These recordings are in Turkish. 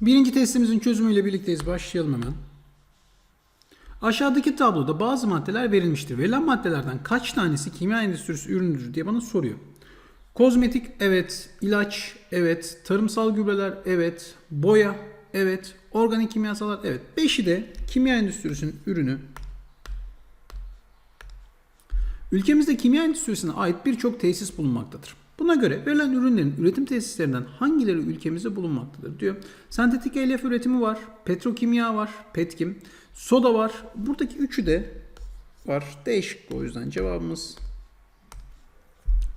Birinci testimizin çözümüyle birlikteyiz. Başlayalım hemen. Aşağıdaki tabloda bazı maddeler verilmiştir. Verilen maddelerden kaç tanesi kimya endüstrisi ürünüdür diye bana soruyor. Kozmetik evet, ilaç evet, tarımsal gübreler evet, boya evet, organik kimyasallar evet. Beşi de kimya endüstrisinin ürünü. Ülkemizde kimya endüstrisine ait birçok tesis bulunmaktadır. Buna göre verilen ürünlerin üretim tesislerinden hangileri ülkemizde bulunmaktadır diyor. Sentetik elyaf üretimi var, petrokimya var, petkim, soda var. Buradaki üçü de var. Değişik o yüzden cevabımız.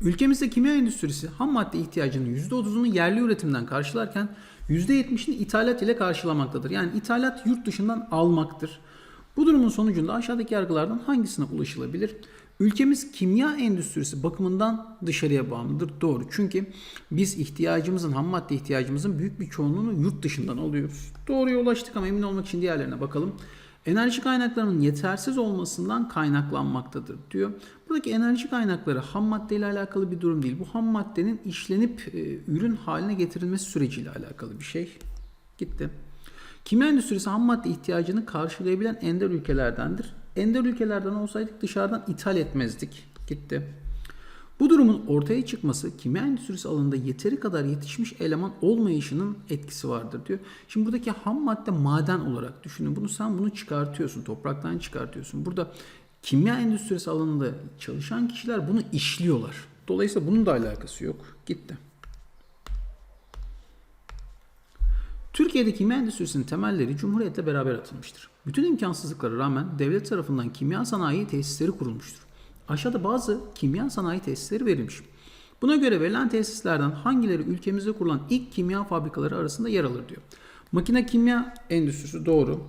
Ülkemizde kimya endüstrisi ham madde ihtiyacının %30'unu yerli üretimden karşılarken %70'ini ithalat ile karşılamaktadır. Yani ithalat yurt dışından almaktır. Bu durumun sonucunda aşağıdaki yargılardan hangisine ulaşılabilir? Ülkemiz kimya endüstrisi bakımından dışarıya bağımlıdır. Doğru. Çünkü biz ihtiyacımızın, ham madde ihtiyacımızın büyük bir çoğunluğunu yurt dışından alıyoruz. Doğruya ulaştık ama emin olmak için diğerlerine bakalım. Enerji kaynaklarının yetersiz olmasından kaynaklanmaktadır diyor. Buradaki enerji kaynakları ham madde ile alakalı bir durum değil. Bu ham maddenin işlenip e, ürün haline getirilmesi süreciyle alakalı bir şey. Gitti. Kimya endüstrisi ham madde ihtiyacını karşılayabilen ender ülkelerdendir. Ender ülkelerden olsaydık dışarıdan ithal etmezdik. Gitti. Bu durumun ortaya çıkması kimya endüstrisi alanında yeteri kadar yetişmiş eleman olmayışının etkisi vardır diyor. Şimdi buradaki ham madde maden olarak düşünün. Bunu sen bunu çıkartıyorsun. Topraktan çıkartıyorsun. Burada kimya endüstrisi alanında çalışan kişiler bunu işliyorlar. Dolayısıyla bunun da alakası yok. Gitti. Türkiye'de kimya temelleri Cumhuriyet'le beraber atılmıştır. Bütün imkansızlıklara rağmen devlet tarafından kimya sanayi tesisleri kurulmuştur. Aşağıda bazı kimya sanayi tesisleri verilmiş. Buna göre verilen tesislerden hangileri ülkemizde kurulan ilk kimya fabrikaları arasında yer alır diyor. Makine kimya endüstrisi doğru.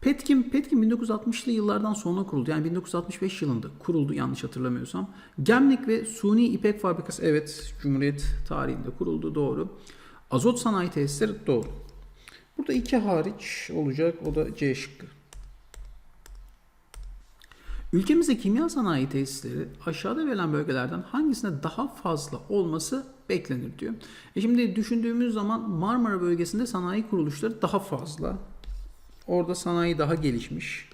Petkim, Petkim 1960'lı yıllardan sonra kuruldu. Yani 1965 yılında kuruldu yanlış hatırlamıyorsam. Gemlik ve Suni İpek Fabrikası evet Cumhuriyet tarihinde kuruldu doğru. Azot sanayi tesisleri doğru. Burada iki hariç olacak o da C şıkkı. Ülkemizde kimya sanayi tesisleri aşağıda verilen bölgelerden hangisine daha fazla olması beklenir diyor. E şimdi düşündüğümüz zaman Marmara bölgesinde sanayi kuruluşları daha fazla. Orada sanayi daha gelişmiş.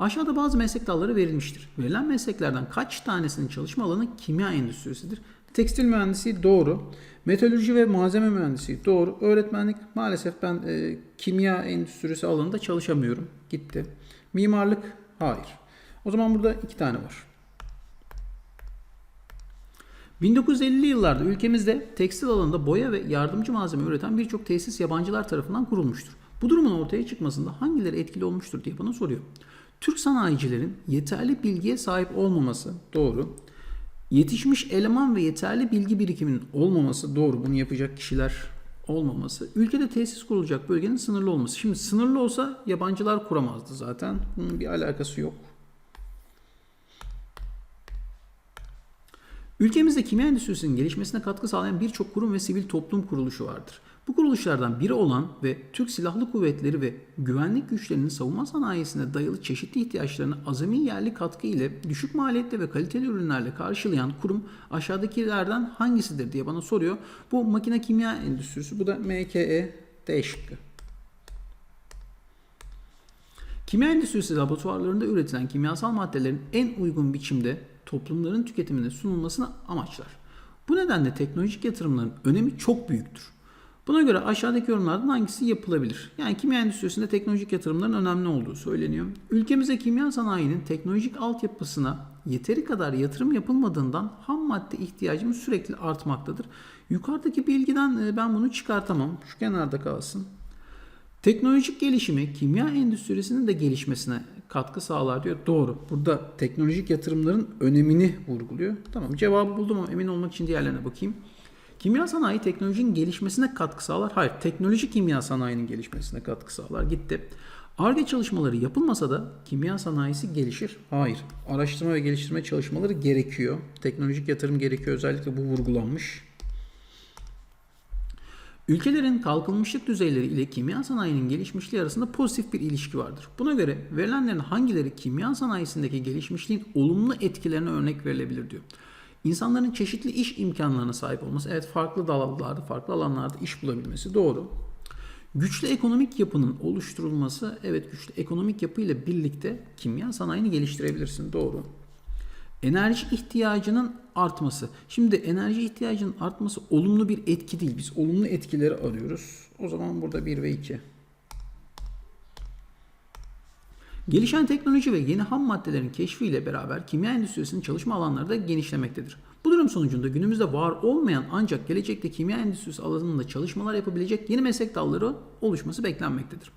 Aşağıda bazı meslek dalları verilmiştir. Verilen mesleklerden kaç tanesinin çalışma alanı kimya endüstrisidir? Tekstil mühendisi doğru. Metalürji ve malzeme mühendisi doğru. Öğretmenlik maalesef ben e, kimya endüstrisi alanında çalışamıyorum. Gitti. Mimarlık hayır. O zaman burada iki tane var. 1950'li yıllarda ülkemizde tekstil alanında boya ve yardımcı malzeme üreten birçok tesis yabancılar tarafından kurulmuştur. Bu durumun ortaya çıkmasında hangileri etkili olmuştur diye bana soruyor. Türk sanayicilerin yeterli bilgiye sahip olmaması doğru. Yetişmiş eleman ve yeterli bilgi birikiminin olmaması doğru. Bunu yapacak kişiler olmaması. Ülkede tesis kurulacak bölgenin sınırlı olması. Şimdi sınırlı olsa yabancılar kuramazdı zaten. Bunun bir alakası yok. Ülkemizde kimya endüstrisinin gelişmesine katkı sağlayan birçok kurum ve sivil toplum kuruluşu vardır. Bu kuruluşlardan biri olan ve Türk Silahlı Kuvvetleri ve güvenlik güçlerinin savunma sanayisine dayalı çeşitli ihtiyaçlarını azami yerli katkı ile düşük maliyetli ve kaliteli ürünlerle karşılayan kurum aşağıdakilerden hangisidir diye bana soruyor. Bu makine kimya endüstrisi, bu da MKE D şıkkı. Kimya endüstrisi laboratuvarlarında üretilen kimyasal maddelerin en uygun biçimde toplumların tüketimine sunulmasını amaçlar. Bu nedenle teknolojik yatırımların önemi çok büyüktür. Buna göre aşağıdaki yorumlardan hangisi yapılabilir? Yani kimya endüstrisinde teknolojik yatırımların önemli olduğu söyleniyor. Ülkemizde kimya sanayinin teknolojik altyapısına yeteri kadar yatırım yapılmadığından ham madde ihtiyacımız sürekli artmaktadır. Yukarıdaki bilgiden e, ben bunu çıkartamam. Şu kenarda kalsın. Teknolojik gelişimi kimya endüstrisinin de gelişmesine katkı sağlar diyor. Doğru. Burada teknolojik yatırımların önemini vurguluyor. Tamam cevabı buldum ama emin olmak için diğerlerine bakayım. Kimya sanayi teknolojinin gelişmesine katkı sağlar. Hayır, teknoloji kimya sanayinin gelişmesine katkı sağlar. Gitti. ARGE çalışmaları yapılmasa da kimya sanayisi gelişir. Hayır. Araştırma ve geliştirme çalışmaları gerekiyor. Teknolojik yatırım gerekiyor. Özellikle bu vurgulanmış. Ülkelerin kalkınmışlık düzeyleri ile kimya sanayinin gelişmişliği arasında pozitif bir ilişki vardır. Buna göre verilenlerin hangileri kimya sanayisindeki gelişmişliğin olumlu etkilerine örnek verilebilir diyor. İnsanların çeşitli iş imkanlarına sahip olması. Evet farklı dallarda, farklı alanlarda iş bulabilmesi doğru. Güçlü ekonomik yapının oluşturulması. Evet güçlü ekonomik yapı ile birlikte kimya sanayini geliştirebilirsin. Doğru. Enerji ihtiyacının artması. Şimdi enerji ihtiyacının artması olumlu bir etki değil. Biz olumlu etkileri arıyoruz. O zaman burada 1 ve 2. Gelişen teknoloji ve yeni ham maddelerin keşfiyle beraber kimya endüstrisinin çalışma alanları da genişlemektedir. Bu durum sonucunda günümüzde var olmayan ancak gelecekte kimya endüstrisi alanında çalışmalar yapabilecek yeni meslek dalları oluşması beklenmektedir.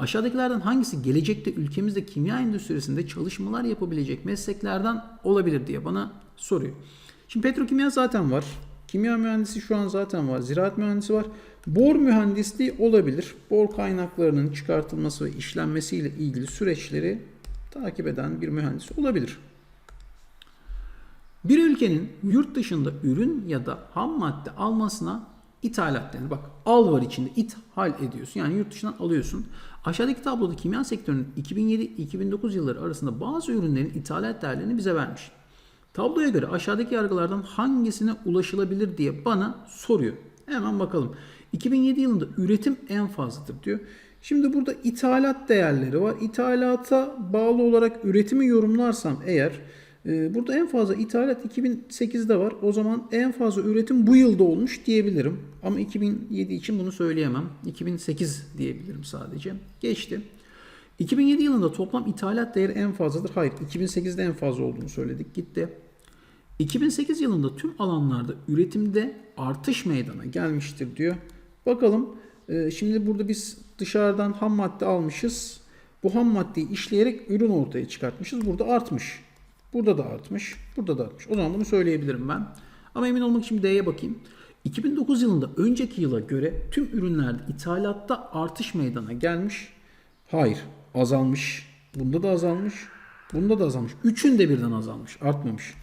Aşağıdakilerden hangisi gelecekte ülkemizde kimya endüstrisinde çalışmalar yapabilecek mesleklerden olabilir diye bana soruyor. Şimdi petrokimya zaten var. Kimya mühendisi şu an zaten var. Ziraat mühendisi var. Bor mühendisliği olabilir. Bor kaynaklarının çıkartılması ve işlenmesiyle ilgili süreçleri takip eden bir mühendis olabilir. Bir ülkenin yurt dışında ürün ya da ham madde almasına ithalat denir. Bak al var içinde ithal ediyorsun. Yani yurt dışından alıyorsun. Aşağıdaki tabloda kimya sektörünün 2007-2009 yılları arasında bazı ürünlerin ithalat değerlerini bize vermiş. Tabloya göre aşağıdaki yargılardan hangisine ulaşılabilir diye bana soruyor. Hemen bakalım. 2007 yılında üretim en fazladır diyor. Şimdi burada ithalat değerleri var. İthalata bağlı olarak üretimi yorumlarsam eğer burada en fazla ithalat 2008'de var. O zaman en fazla üretim bu yılda olmuş diyebilirim. Ama 2007 için bunu söyleyemem. 2008 diyebilirim sadece. Geçti. 2007 yılında toplam ithalat değeri en fazladır. Hayır, 2008'de en fazla olduğunu söyledik. Gitti. 2008 yılında tüm alanlarda üretimde artış meydana gelmiştir diyor. Bakalım e, şimdi burada biz dışarıdan ham madde almışız. Bu ham maddeyi işleyerek ürün ortaya çıkartmışız. Burada artmış. Burada da artmış. Burada da artmış. O zaman bunu söyleyebilirim ben. Ama emin olmak için D'ye bakayım. 2009 yılında önceki yıla göre tüm ürünlerde ithalatta artış meydana gelmiş. Hayır azalmış. Bunda da azalmış. Bunda da azalmış. Üçünde birden azalmış. Artmamış.